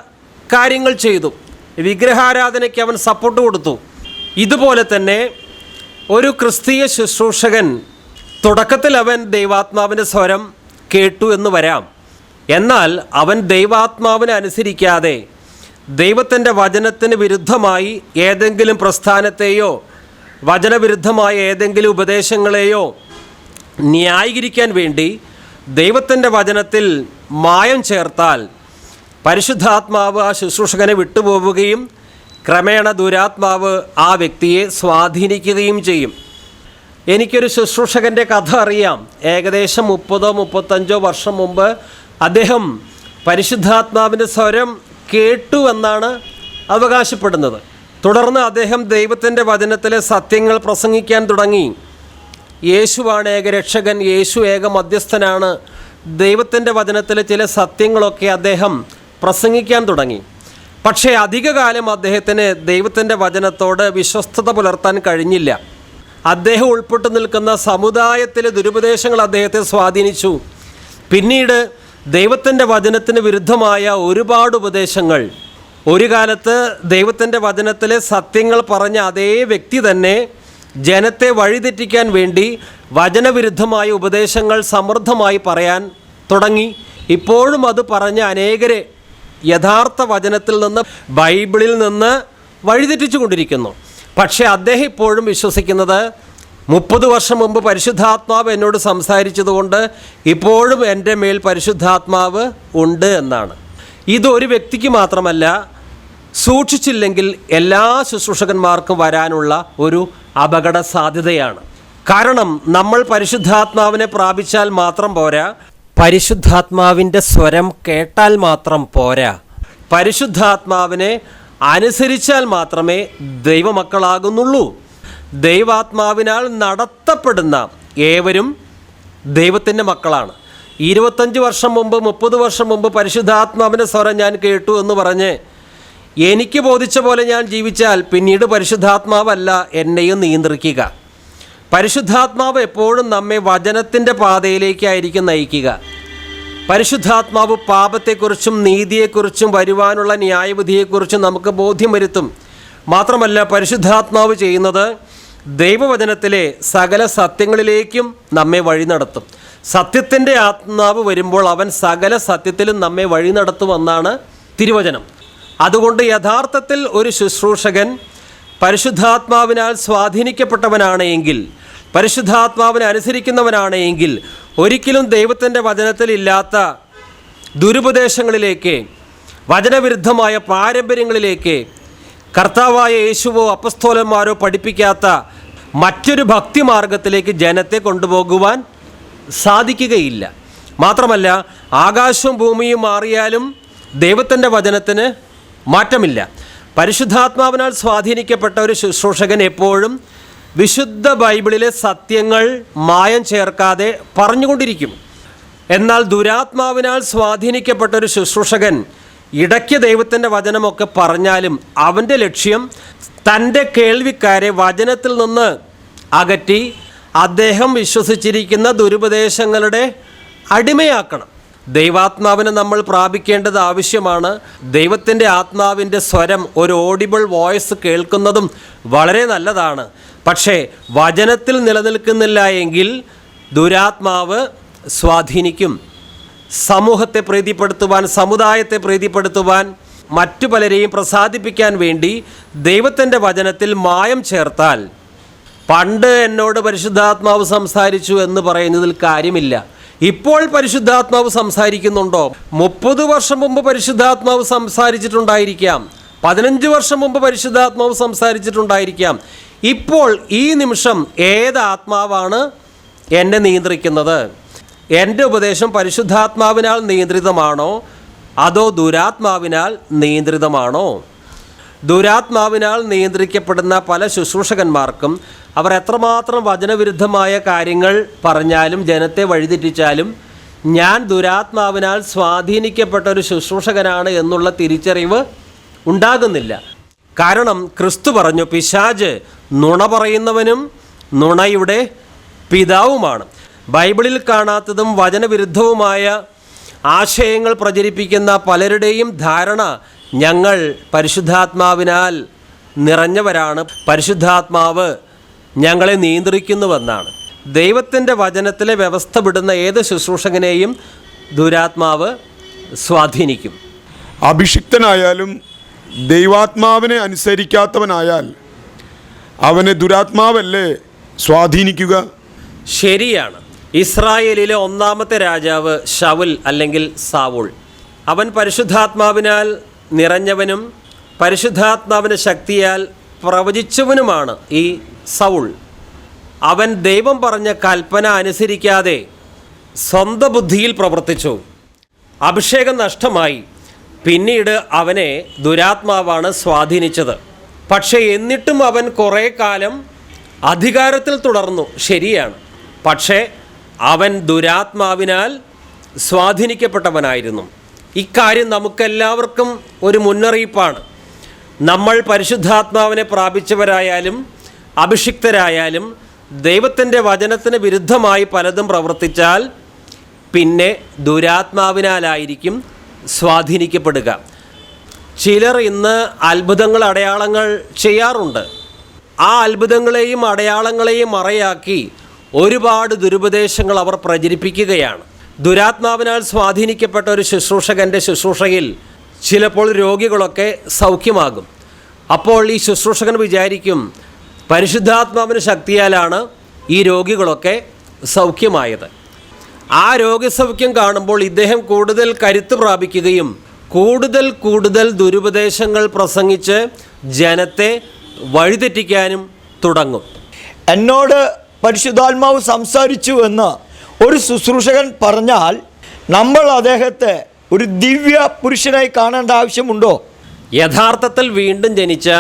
കാര്യങ്ങൾ ചെയ്തു. വിഗ്രഹാരാധനയ്ക്ക് അവൻ സപ്പോർട്ട് കൊടുത്തു. ഇതുപോലെ തന്നെ ഒരു ക്രിസ്തീയ ശുശ്രൂഷകൻ തുടക്കത്തിൽ അവൻ ദൈവാത്മാവിന്റെ സ്വരം കേട്ടു എന്ന് വരാം. എന്നാൽ അവൻ ദൈവാത്മാവിനെ അനുസരിക്കാതെ ദൈവത്തിന്റെ വചനത്തിന് വിരുദ്ധമായി ഏതെങ്കിലും പ്രസ്ഥാനത്തെയോ വചനവിരുദ്ധമായ ഏതെങ്കിലും ഉപദേശങ്ങളെയോ ന്യായീകരിക്കാൻ വേണ്ടി ദൈവത്തിന്റെ വചനത്തിൽ മായം ചേർത്താൽ പരിശുദ്ധാത്മാവ് ആ ശുശ്രൂഷകനെ വിട്ടുപോവുകയും ക്രമേണ ദുരാത്മാവ് ആ വ്യക്തിയെ സ്വാധീനിക്കുകയും ചെയ്യും. എനിക്കൊരു ശുശ്രൂഷകന്റെ കഥ അറിയാം. ഏകദേശം മുപ്പതോ മുപ്പത്തഞ്ചോ വർഷം മുമ്പ് അദ്ദേഹം പരിശുദ്ധാത്മാവിന്റെ സ്വരം കേട്ടു എന്നാണ് അവകാശപ്പെടുന്നത്. തുടർന്ന് അദ്ദേഹം ദൈവത്തിന്റെ വചനത്തിലെ സത്യങ്ങൾ പ്രസംഗിക്കാൻ തുടങ്ങി. യേശുവാണ് ഏക രക്ഷകൻ യേശു ഏക മധ്യസ്ഥനാണ്. ദൈവത്തിന്റെ വചനത്തിലെ ചില സത്യങ്ങളൊക്കെ അദ്ദേഹം പ്രസംഗിക്കാൻ തുടങ്ങി. പക്ഷേ അധികകാലം അദ്ദേഹത്തിന് ദൈവത്തിന്റെ വചനത്തോട് വിശ്വസ്തത പുലർത്താൻ കഴിഞ്ഞില്ല. അദ്ദേഹം ഉൾപ്പെട്ടു നിൽക്കുന്ന സമുദായത്തിലെ ദുരുപദേശങ്ങൾ അദ്ദേഹത്തെ സ്വാധീനിച്ചു. പിന്നീട് ദൈവത്തിന്റെ വചനത്തിന് വിരുദ്ധമായ ഒരുപാട് ഉപദേശങ്ങൾ. ഒരു കാലത്ത് ദൈവത്തിന്റെ വചനത്തിലെ സത്യങ്ങൾ പറഞ്ഞ അതേ വ്യക്തി തന്നെ ജനത്തെ വഴിതെറ്റിക്കാൻ വേണ്ടി വചനവിരുദ്ധമായ ഉപദേശങ്ങൾ സമൃദ്ധമായി പറയാൻ തുടങ്ങി. ഇപ്പോഴും അത് പറഞ്ഞ അനേകരെ യഥാർത്ഥ വചനത്തിൽ നിന്ന് ബൈബിളിൽ നിന്ന് വഴിതെറ്റിച്ചു കൊണ്ടിരിക്കുന്നു പക്ഷേ അദ്ദേഹം ഇപ്പോഴും വിശ്വസിക്കുന്നത് മുപ്പത് വർഷം മുമ്പ് പരിശുദ്ധാത്മാവ് എന്നോട് സംസാരിച്ചതുകൊണ്ട് ഇപ്പോഴും എന്റെ മേൽ പരിശുദ്ധാത്മാവ് ഉണ്ട് എന്നാണ്. ഇതൊരു വ്യക്തിക്ക് മാത്രമല്ല സൂക്ഷിച്ചില്ലെങ്കിൽ എല്ലാ ശുശ്രൂഷകന്മാർക്കും വരാനുള്ള ഒരു അപകട സാധ്യതയാണ് കാരണം നമ്മൾ പരിശുദ്ധാത്മാവിനെ പ്രാപിച്ചാൽ മാത്രം പോരാ പരിശുദ്ധാത്മാവിന്റെ സ്വരം കേട്ടാൽ മാത്രം പോരാ. പരിശുദ്ധാത്മാവിനെ അനുസരിച്ചാൽ മാത്രമേ ദൈവമക്കളാകുന്നുള്ളൂ. ദൈവാത്മാവിനാൽ നടത്തപ്പെടുന്ന ഏവരും ദൈവത്തിന്റെ മക്കളാണ്. ഇരുപത്തഞ്ച് വർഷം മുമ്പ് മുപ്പത് വർഷം മുമ്പ് പരിശുദ്ധാത്മാവിന്റെ സ്വരം ഞാൻ കേട്ടു എന്ന് പറഞ്ഞ് എനിക്ക് ബോധിച്ച പോലെ ഞാൻ ജീവിച്ചാൽ പിന്നീട് പരിശുദ്ധാത്മാവല്ല എന്നെയും നിയന്ത്രിക്കുക. പരിശുദ്ധാത്മാവ് എപ്പോഴും നമ്മെ വചനത്തിന്റെ പാതയിലേക്കായിരിക്കും നയിക്കുക. പരിശുദ്ധാത്മാവ് പാപത്തെക്കുറിച്ചും നീതിയെക്കുറിച്ചും വരുവാനുള്ള ന്യായവിധിയെക്കുറിച്ചും നമുക്ക് ബോധ്യം വരുത്തും. മാത്രമല്ല പരിശുദ്ധാത്മാവ് ചെയ്യുന്നത് ദൈവവചനത്തിലെ സകല സത്യങ്ങളിലേക്കും നമ്മെ വഴി നടത്തും. സത്യത്തിന്റെ ആത്മാവ് വരുമ്പോൾ അവൻ സകല സത്യത്തിലും നമ്മെ വഴി നടത്തുമെന്നാണ് തിരുവചനം. അതുകൊണ്ട് യഥാർത്ഥത്തിൽ ഒരു ശുശ്രൂഷകൻ പരിശുദ്ധാത്മാവിനാൽ സ്വാധീനിക്കപ്പെട്ടവനാണ് എങ്കിൽ പരിശുദ്ധാത്മാവിനെ അനുസരിക്കുന്നവനാണ് എങ്കിൽ ഒരിക്കലും ദൈവത്തിന്റെ വചനത്തിൽ ഇല്ലാത്ത ദുരുപദേശങ്ങളിലേക്ക് വചനവിരുദ്ധമായ പാരമ്പര്യങ്ങളിലേക്ക് കർത്താവായ യേശുവോ അപ്പസ്തോലന്മാരോ പഠിപ്പിക്കാത്ത മറ്റൊരു ഭക്തിമാർഗത്തിലേക്ക് ജനത്തെ കൊണ്ടുപോകുവാൻ സാധിക്കുകയില്ല. മാത്രമല്ല ആകാശവും ഭൂമിയും മാറിയാലും ദൈവത്തിന്റെ വചനത്തിന് മാറ്റമില്ല. പരിശുദ്ധാത്മാവിനാൽ സ്വാധീനിക്കപ്പെട്ട ഒരു ശുശ്രൂഷകൻ എപ്പോഴും വിശുദ്ധ ബൈബിളിലെ സത്യങ്ങൾ മായം ചേർക്കാതെ പറഞ്ഞുകൊണ്ടിരിക്കും. എന്നാൽ ദുരാത്മാവിനാൽ സ്വാധീനിക്കപ്പെട്ട ഒരു ശുശ്രൂഷകൻ ഇടയ്ക്ക് ദൈവത്തിന്റെ വചനമൊക്കെ പറഞ്ഞാലും അവന്റെ ലക്ഷ്യം തന്റെ കേൾവിക്കാരെ വചനത്തിൽ നിന്ന് അകറ്റി അദ്ദേഹം വിശ്വസിച്ചിരിക്കുന്ന ദുരുപദേശങ്ങളുടെ അടിമയാക്കണം. ദൈവാത്മാവിനെ നമ്മൾ പ്രാപിക്കേണ്ടത് ആവശ്യമാണ്. ദൈവത്തിന്റെ ആത്മാവിന്റെ സ്വരം ഒരു ഓഡിബിൾ വോയിസ് കേൾക്കുന്നതും വളരെ നല്ലതാണ്. പക്ഷേ വചനത്തിൽ നിലനിൽക്കുന്നില്ല എങ്കിൽ ദുരാത്മാവ് സ്വാധീനിക്കും. സമൂഹത്തെ പ്രീതിപ്പെടുത്തുവാൻ സമുദായത്തെ പ്രീതിപ്പെടുത്തുവാൻ മറ്റു പലരെയും പ്രസാദിപ്പിക്കാൻ വേണ്ടി ദൈവത്തിന്റെ വചനത്തിൽ മായം ചേർത്താൽ പണ്ട് എന്നോട് പരിശുദ്ധാത്മാവ് സംസാരിച്ചു എന്ന് പറയുന്നതിൽ കാര്യമില്ല. ഇപ്പോൾ പരിശുദ്ധാത്മാവ് സംസാരിക്കുന്നുണ്ടോ? മുപ്പത് വർഷം മുമ്പ് പരിശുദ്ധാത്മാവ് സംസാരിച്ചിട്ടുണ്ടായിരിക്കാം. പതിനഞ്ച് വർഷം മുമ്പ് പരിശുദ്ധാത്മാവ് സംസാരിച്ചിട്ടുണ്ടായിരിക്കാം. ഇപ്പോൾ ഈ നിമിഷം ഏത് ആത്മാവാണ് എന്നെ നിയന്ത്രിക്കുന്നത്? എന്റെ ഉപദേശം പരിശുദ്ധാത്മാവിനാൽ നിയന്ത്രിതമാണോ? അതോ ദുരാത്മാവിനാൽ നിയന്ത്രിതമാണോ? ദുരാത്മാവിനാൽ നിയന്ത്രിക്കപ്പെടുന്ന പല ശുശ്രൂഷകന്മാർക്കും അവർ എത്രമാത്രം വചനവിരുദ്ധമായ കാര്യങ്ങൾ പറഞ്ഞാലും ജനത്തെ വഴിതെറ്റിച്ചാലും ഞാൻ ദുരാത്മാവിനാൽ സ്വാധീനിക്കപ്പെട്ട ഒരു ശുശ്രൂഷകനാണ് എന്നുള്ള തിരിച്ചറിവ് ഉണ്ടാകുന്നില്ല. കാരണം ക്രിസ്തു പറഞ്ഞു പിശാജ് നുണ പറയുന്നവനും നുണയുടെ പിതാവുമാണ്. ബൈബിളിൽ കാണാത്തതും വചനവിരുദ്ധവുമായ ആശയങ്ങൾ പ്രചരിപ്പിക്കുന്ന പലരുടെയും ധാരണ ഞങ്ങൾ പരിശുദ്ധാത്മാവിനാൽ നിറഞ്ഞവരാണ്. പരിശുദ്ധാത്മാവ് ഞങ്ങളെ നിയന്ത്രിക്കുന്നുവെന്നാണ്. ദൈവത്തിന്റെ വചനത്തിലെ വ്യവസ്ഥ വിടുന്ന ഏത് ശുശ്രൂഷകനെയും ദുരാത്മാവ് സ്വാധീനിക്കും. അഭിഷിക്തനായാലും ദൈവാത്മാവിനെ അനുസരിക്കാത്തവനായാൽ അവനെ ദുരാത്മാവല്ലേ സ്വാധീനിക്കുക? ശരിയാണ്. ഇസ്രായേലിലെ ഒന്നാമത്തെ രാജാവ് ഷവുൽ അല്ലെങ്കിൽ സാവുൾ. അവൻ പരിശുദ്ധാത്മാവിനാൽ നിറഞ്ഞവനും പരിശുദ്ധാത്മാവിന്റെ ശക്തിയാൽ പ്രവചിച്ചവനുമാണ് ഈ സൗൾ. അവൻ ദൈവം പറഞ്ഞ കൽപ്പന അനുസരിക്കാതെ സ്വന്തം ബുദ്ധിയിൽ പ്രവർത്തിച്ചു. അഭിഷേകം നഷ്ടമായി. പിന്നീട് അവനെ ദുരാത്മാവാണ് സ്വാധീനിച്ചത്. പക്ഷേ എന്നിട്ടും അവൻ കുറേ കാലം അധികാരത്തിൽ തുടർന്നു. ശരിയാണ്. പക്ഷേ അവൻ ദുരാത്മാവിനാൽ സ്വാധീനിക്കപ്പെട്ടവനായിരുന്നു. ഇക്കാര്യം നമുക്കെല്ലാവർക്കും ഒരു മുന്നറിയിപ്പാണ്. നമ്മൾ പരിശുദ്ധാത്മാവിനെ പ്രാപിച്ചവരായാലും അഭിഷിക്തരായാലും ദൈവത്തിന്റെ വചനത്തിന് വിരുദ്ധമായി പലതും പ്രവർത്തിച്ചാൽ പിന്നെ ദുരാത്മാവിനാലായിരിക്കും സ്വാധീനിക്കപ്പെടുക. ചിലർ ഇന്ന് അത്ഭുതങ്ങൾ അടയാളങ്ങൾ ചെയ്യാറുണ്ട്. ആ അത്ഭുതങ്ങളെയും അടയാളങ്ങളെയും മറയാക്കി ഒരുപാട് ദുരുപദേശങ്ങൾ അവർ പ്രചരിപ്പിക്കുകയാണ്. ദുരാത്മാവിനാൽ സ്വാധീനിക്കപ്പെട്ട ഒരു ശുശ്രൂഷകന്റെ ശുശ്രൂഷയിൽ ചിലപ്പോൾ രോഗികളൊക്കെ സൗഖ്യമാകും. അപ്പോൾ ഈ ശുശ്രൂഷകൻ വിചാരിക്കും പരിശുദ്ധാത്മാവിന് ശക്തിയാലാണ് ഈ രോഗികളൊക്കെ സൗഖ്യമായത്. ആ രോഗസൗഖ്യം കാണുമ്പോൾ ഇദ്ദേഹം കൂടുതൽ കരുത്ത് പ്രാപിക്കുകയും കൂടുതൽ കൂടുതൽ ദുരുപദേശങ്ങൾ പ്രസംഗിച്ച് ജനത്തെ വഴിതെറ്റിക്കാനും തുടങ്ങും. എന്നോട് പരിശുദ്ധാത്മാവ് സംസാരിച്ചു എന്ന് ഒരു ശുശ്രൂഷകൻ പറഞ്ഞാൽ നമ്മൾ അദ്ദേഹത്തെ ഒരു ദിവ്യ പുരുഷനായി കാണേണ്ട ആവശ്യമുണ്ടോ? യഥാർത്ഥത്തിൽ വീണ്ടും ജനിച്ച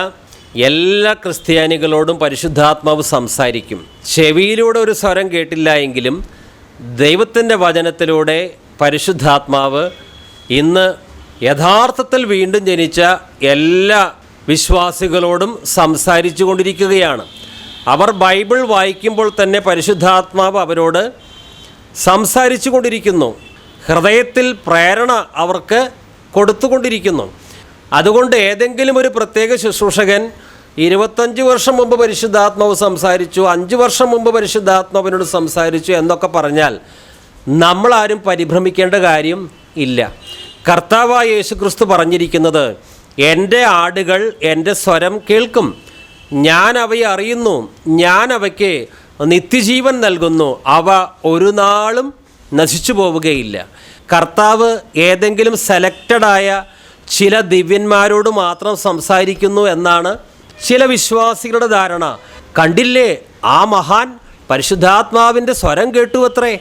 എല്ലാ ക്രിസ്ത്യാനികളോടും പരിശുദ്ധാത്മാവ് സംസാരിക്കും. ചെവിയിലൂടെ ഒരു സ്വരം കേട്ടില്ല എങ്കിലും ദൈവത്തിന്റെ വചനത്തിലൂടെ പരിശുദ്ധാത്മാവ് ഇന്ന് യഥാർത്ഥത്തിൽ വീണ്ടും ജനിച്ച എല്ലാ വിശ്വാസികളോടും സംസാരിച്ചു കൊണ്ടിരിക്കുകയാണ്. അവർ ബൈബിൾ വായിക്കുമ്പോൾ തന്നെ പരിശുദ്ധാത്മാവ് അവരോട് സംസാരിച്ചു കൊണ്ടിരിക്കുന്നു ഹൃദയത്തിൽ പ്രേരണ അവർക്ക് കൊടുത്തുകൊണ്ടിരിക്കുന്നു. അതുകൊണ്ട് ഏതെങ്കിലും ഒരു പ്രത്യേക ശുശ്രൂഷകൻ ഇരുപത്തഞ്ച് വർഷം മുമ്പ് പരിശുദ്ധാത്മാവ് സംസാരിച്ചു അഞ്ച് വർഷം മുമ്പ് പരിശുദ്ധാത്മാവിനോട് സംസാരിച്ചു എന്നൊക്കെ പറഞ്ഞാൽ നമ്മളാരും പരിഭ്രമിക്കേണ്ട കാര്യം ഇല്ല. കർത്താവായ യേശുക്രിസ്തു പറഞ്ഞിരിക്കുന്നത് എന്റെ ആടുകൾ എന്റെ സ്വരം കേൾക്കും. ഞാൻ അവയെ അറിയുന്നു. ഞാൻ അവയ്ക്ക് നിത്യജീവൻ നൽകുന്നു. അവ ഒരു നാളും നശിച്ചു പോവുകയില്ല. കർത്താവ് ഏതെങ്കിലും സെലക്റ്റഡായ ചില ദിവ്യന്മാരോട് മാത്രം സംസാരിക്കുന്നു എന്നാണ് ചില വിശ്വാസികളുടെ ധാരണ. കണ്ടില്ലേ? ആ മഹാൻ പരിശുദ്ധാത്മാവിന്റെ സ്വരം കേട്ടു അത്രേ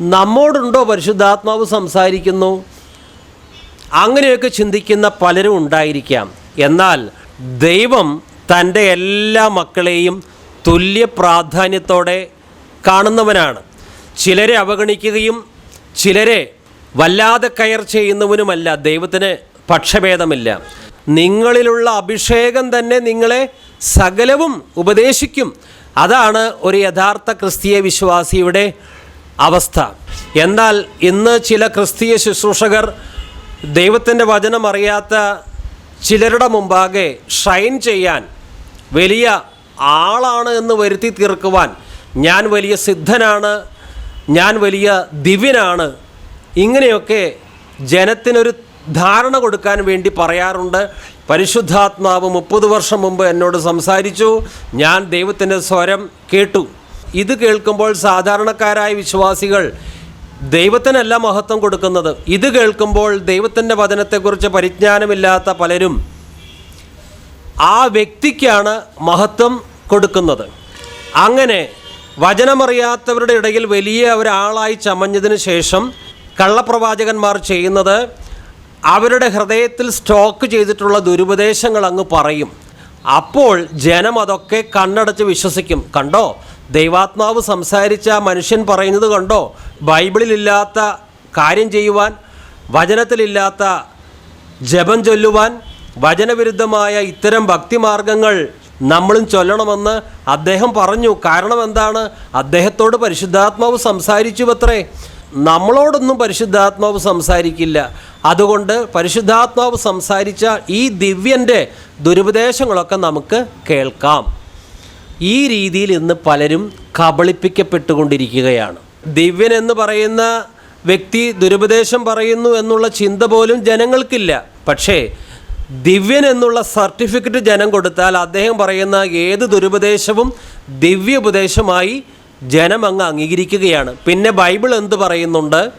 നമ്മോടുണ്ടോ പരിശുദ്ധാത്മാവ് സംസാരിക്കുന്നു? അങ്ങനെയൊക്കെ ചിന്തിക്കുന്ന പലരും ഉണ്ടായിരിക്കാം. എന്നാൽ ദൈവം തന്റെ എല്ലാ മക്കളെയും തുല്യ പ്രാധാന്യത്തോടെ കാണുന്നവനാണ്. ചിലരെ അവഗണിക്കുകയും ചിലരെ വല്ലാതെ കയർ ചെയ്യുന്നവനുമല്ല. ദൈവത്തിന് പക്ഷഭേദമില്ല. നിങ്ങളിലുള്ള അഭിഷേകം തന്നെ നിങ്ങളെ സകലവും ഉപദേശിക്കും. അതാണ് ഒരു യഥാർത്ഥ ക്രിസ്തീയ വിശ്വാസിയുടെ അവസ്ഥ. എന്നാൽ ഇന്ന് ചില ക്രിസ്തീയ ശുശ്രൂഷകർ ദൈവത്തിന്റെ വചനം അറിയാത്ത ചിലരുടെ മുമ്പാകെ ഷൈൻ ചെയ്യാൻ വലിയ ആളാണ് എന്ന് വരുത്തി തീർക്കുവാൻ ഞാൻ വലിയ സിദ്ധനാണ് ഞാൻ വലിയ ദിവ്യനാണ്. ഇങ്ങനെയൊക്കെ ജനത്തിനൊരു ധാരണ കൊടുക്കാൻ വേണ്ടി പറയാറുണ്ട്. പരിശുദ്ധാത്മാവ് മുപ്പത് വർഷം മുമ്പ് എന്നോട് സംസാരിച്ചു. ഞാൻ ദൈവത്തിന്റെ സ്വരം കേട്ടു. ഇത് കേൾക്കുമ്പോൾ സാധാരണക്കാരായ വിശ്വാസികൾ ദൈവത്തിനല്ല മഹത്വം കൊടുക്കുന്നത്. ഇത് കേൾക്കുമ്പോൾ ദൈവത്തിന്റെ വചനത്തെക്കുറിച്ച് പരിജ്ഞാനമില്ലാത്ത പലരും ആ വ്യക്തിക്കാണ് മഹത്വം കൊടുക്കുന്നത്. അങ്ങനെ വചനമറിയാത്തവരുടെ ഇടയിൽ വലിയ ഒരാളായി ചമഞ്ഞതിന് ശേഷം കള്ളപ്രവാചകന്മാർ ചെയ്യുന്നത് അവരുടെ ഹൃദയത്തിൽ സ്റ്റോക്ക് ചെയ്തിട്ടുള്ള ദുരുപദേശങ്ങൾ അങ്ങ് പറയും. അപ്പോൾ ജനം അതൊക്കെ കണ്ണടച്ച് വിശ്വസിക്കും. കണ്ടോ? ദൈവാത്മാവ് സംസാരിച്ച മനുഷ്യൻ പറയുന്നത് കണ്ടോ? ബൈബിളിലില്ലാത്ത കാര്യം ചെയ്യുവാൻ വചനത്തിലില്ലാത്ത ജപം ചൊല്ലുവാൻ വചനവിരുദ്ധമായ ഇത്തരം ഭക്തിമാർഗങ്ങൾ നമ്മളും ചൊല്ലണമെന്ന് അദ്ദേഹം പറഞ്ഞു. കാരണം എന്താണ്? അദ്ദേഹത്തോട് പരിശുദ്ധാത്മാവ് സംസാരിച്ചു അത്രേ നമ്മളോടൊന്നും പരിശുദ്ധാത്മാവ് സംസാരിക്കില്ല. അതുകൊണ്ട് പരിശുദ്ധാത്മാവ് സംസാരിച്ച ഈ ദിവ്യന്റെ ദുരുപദേശങ്ങളൊക്കെ നമുക്ക് കേൾക്കാം. ഈ രീതിയിൽ ഇന്ന് പലരും കബളിപ്പിക്കപ്പെട്ടുകൊണ്ടിരിക്കുകയാണ്. ദിവ്യൻ എന്ന് പറയുന്ന വ്യക്തി ദുരുപദേശം പറയുന്നു എന്നുള്ള ചിന്ത പോലും ജനങ്ങൾക്കില്ല. പക്ഷേ ദിവ്യൻ എന്നുള്ള സർട്ടിഫിക്കറ്റ് ജനം കൊടുത്താൽ അദ്ദേഹം പറയുന്ന ഏത് ദുരുപദേശവും ദിവ്യ ഉപദേശമായി ജനം അങ്ങ് അംഗീകരിക്കുകയാണ്. പിന്നെ ബൈബിൾ എന്ത് പറയുന്നുണ്ട്?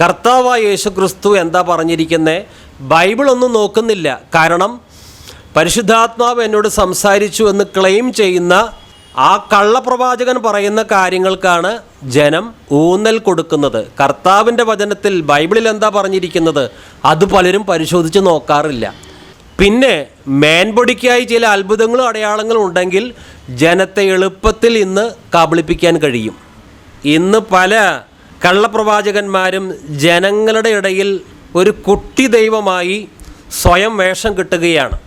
കർത്താവായ യേശുക്രിസ്തു എന്താ പറഞ്ഞിരിക്കുന്നത് ബൈബിൾ ഒന്നും നോക്കുന്നില്ല. കാരണം പരിശുദ്ധാത്മാവ് എന്നോട് സംസാരിച്ചു എന്ന് ക്ലെയിം ചെയ്യുന്ന ആ കള്ളപ്രവാചകൻ പറയുന്ന കാര്യങ്ങൾക്കാണ് ജനം ഊന്നൽ കൊടുക്കുന്നത്. കർത്താവിന്റെ വചനത്തിൽ ബൈബിളിൽ എന്താ പറഞ്ഞിരിക്കുന്നത്? അത് പലരും പരിശോധിച്ച് നോക്കാറില്ല. പിന്നെ മേൻപൊടിക്കായി ചില അത്ഭുതങ്ങളും അടയാളങ്ങളും ഉണ്ടെങ്കിൽ ജനത്തെ എളുപ്പത്തിൽ ഇന്ന് കബളിപ്പിക്കാൻ കഴിയും. ഇന്ന് പല കള്ളപ്രവാചകന്മാരും ജനങ്ങളുടെ ഇടയിൽ ഒരു കുട്ടി ദൈവമായി സ്വയം വേഷം കിട്ടുകയാണ്.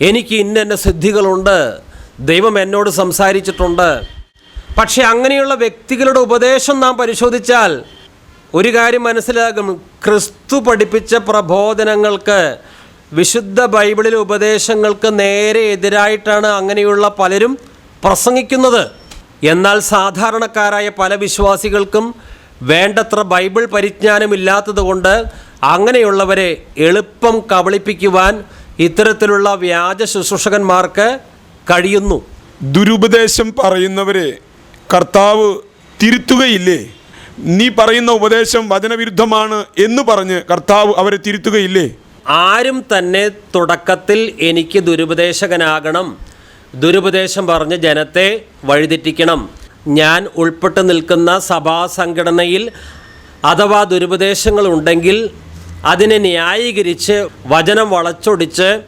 എനിക്ക് ഇന്ന സിദ്ധികളുണ്ട്. ദൈവം എന്നോട് സംസാരിച്ചിട്ടുണ്ട്. പക്ഷേ അങ്ങനെയുള്ള വ്യക്തികളുടെ ഉപദേശം നാം പരിശോധിച്ചാൽ ഒരു കാര്യം മനസ്സിലാകും. ക്രിസ്തു പഠിപ്പിച്ച പ്രബോധനങ്ങൾക്ക് വിശുദ്ധ ബൈബിളിലെ ഉപദേശങ്ങൾക്ക് നേരെ എതിരായിട്ടാണ് അങ്ങനെയുള്ള പലരും പ്രസംഗിക്കുന്നത്. എന്നാൽ സാധാരണക്കാരായ പല വിശ്വാസികൾക്കും വേണ്ടത്ര ബൈബിൾ പരിജ്ഞാനമില്ലാത്തതുകൊണ്ട് അങ്ങനെയുള്ളവരെ എളുപ്പം കബളിപ്പിക്കുവാൻ ഇത്തരത്തിലുള്ള വ്യാജ ശുശ്രൂഷകന്മാർക്ക് കഴിയുന്നു. ദുരുപദേശം പറയുന്നവരെ കർത്താവ് തിരുത്തുകയില്ലേ? നീ പറയുന്ന ഉപദേശം വചനവിരുദ്ധമാണ് എന്ന് പറഞ്ഞ് കർത്താവ് അവരെ തിരുത്തുകയില്ലേ? ആരും തന്നെ തുടക്കത്തിൽ എനിക്ക് ദുരുപദേശകനാകണം. ദുരുപദേശം പറഞ്ഞ് ജനത്തെ വഴിതെറ്റിക്കണം. ഞാൻ ഉൾപ്പെട്ട് നിൽക്കുന്ന സഭാ സംഘടനയിൽ അഥവാ ദുരുപദേശങ്ങളുണ്ടെങ്കിൽ അതിനെ ന്യായീകരിച്ച് വചനം വളച്ചൊടിച്ച്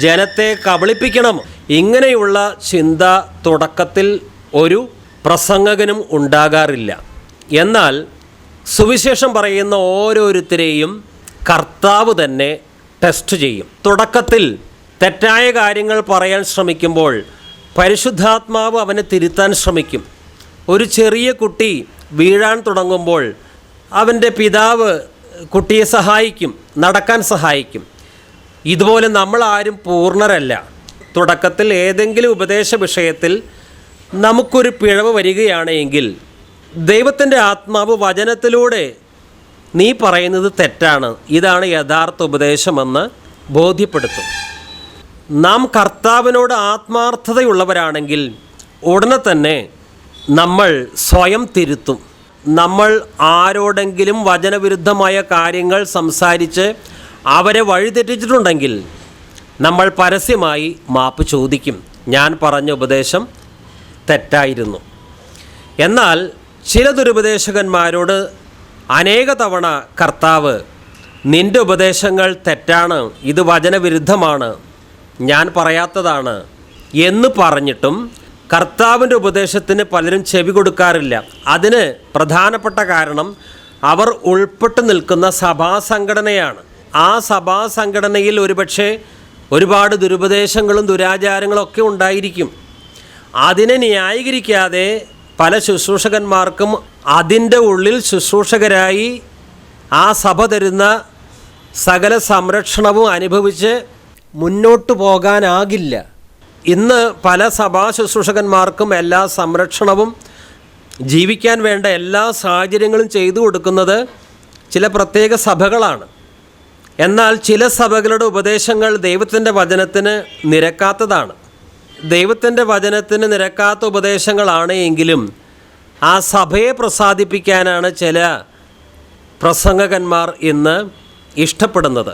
ജനത്തെ കബളിപ്പിക്കണം. ഇങ്ങനെയുള്ള ചിന്ത തുടക്കത്തിൽ ഒരു പ്രസംഗകനും ഉണ്ടാകാറില്ല. എന്നാൽ സുവിശേഷം പറയുന്ന ഓരോരുത്തരെയും കർത്താവ് തന്നെ ടെസ്റ്റ് ചെയ്യും. തുടക്കത്തിൽ തെറ്റായ കാര്യങ്ങൾ പറയാൻ ശ്രമിക്കുമ്പോൾ പരിശുദ്ധാത്മാവ് അവനെ തിരുത്താൻ ശ്രമിക്കും. ഒരു ചെറിയ കുട്ടി വീഴാൻ തുടങ്ങുമ്പോൾ അവന്റെ പിതാവ് കുട്ടിയെ സഹായിക്കും നടക്കാൻ സഹായിക്കും. ഇതുപോലെ നമ്മളാരും പൂർണരല്ല. തുടക്കത്തിൽ ഏതെങ്കിലും ഉപദേശ വിഷയത്തിൽ നമുക്കൊരു പിഴവ് വരികയാണെങ്കിൽ ദൈവത്തിന്റെ ആത്മാവ് വചനത്തിലൂടെ നീ പറയുന്നത് തെറ്റാണ്. ഇതാണ് യഥാർത്ഥ ഉപദേശമെന്ന് ബോധ്യപ്പെടുത്തും. നാം കർത്താവിനോട് ആത്മാർത്ഥതയുള്ളവരാണെങ്കിൽ ഉടനെ തന്നെ നമ്മൾ സ്വയം തിരുത്തും. നമ്മൾ ആരോടെങ്കിലും വചനവിരുദ്ധമായ കാര്യങ്ങൾ സംസാരിച്ച് അവരെ വഴിതെറ്റിച്ചിട്ടുണ്ടെങ്കിൽ നമ്മൾ പരസ്യമായി മാപ്പ് ചോദിക്കും. ഞാൻ പറഞ്ഞ ഉപദേശം തെറ്റായിരുന്നു. എന്നാൽ ചില ദുരുപദേശകന്മാരോട് അനേക തവണ കർത്താവ് നിന്റെ ഉപദേശങ്ങൾ തെറ്റാണ് ഇത് വചനവിരുദ്ധമാണ് ഞാൻ പറയാത്തതാണ് എന്ന് പറഞ്ഞിട്ടും കർത്താവിന്റെ ഉപദേശത്തിന് പലരും ചെവി കൊടുക്കാറില്ല. അതിന് പ്രധാനപ്പെട്ട കാരണം അവർ ഉൾപ്പെട്ടു നിൽക്കുന്ന സഭാ സംഘടനയാണ് ആ സഭാ സംഘടനയിൽ ഒരുപക്ഷെ ഒരുപാട് ദുരുപദേശങ്ങളും ദുരാചാരങ്ങളും ഒക്കെ ഉണ്ടായിരിക്കും. അതിനെ ന്യായീകരിക്കാതെ പല ശുശ്രൂഷകന്മാർക്കും അതിന്റെ ഉള്ളിൽ ശുശ്രൂഷകരായി ആ സഭ തരുന്ന സകല സംരക്ഷണവും അനുഭവിച്ച് മുന്നോട്ട് പോകാനാകില്ല. ഇന്ന് പല സഭാ ശുശ്രൂഷകന്മാർക്കും എല്ലാ സംരക്ഷണവും ജീവിക്കാൻ വേണ്ട എല്ലാ സാഹചര്യങ്ങളും ചെയ്തു കൊടുക്കുന്നത് ചില പ്രത്യേക സഭകളാണ്. എന്നാൽ ചില സഭകളുടെ ഉപദേശങ്ങൾ ദൈവത്തിന്റെ വചനത്തിന് നിരക്കാത്തതാണ്. ദൈവത്തിന്റെ വചനത്തിന് നിരക്കാത്ത ഉപദേശങ്ങളാണ് എങ്കിലും ആ സഭയെ പ്രസാദിപ്പിക്കാനാണ് ചില പ്രസംഗകന്മാർ ഇന്ന് ഇഷ്ടപ്പെടുന്നത്.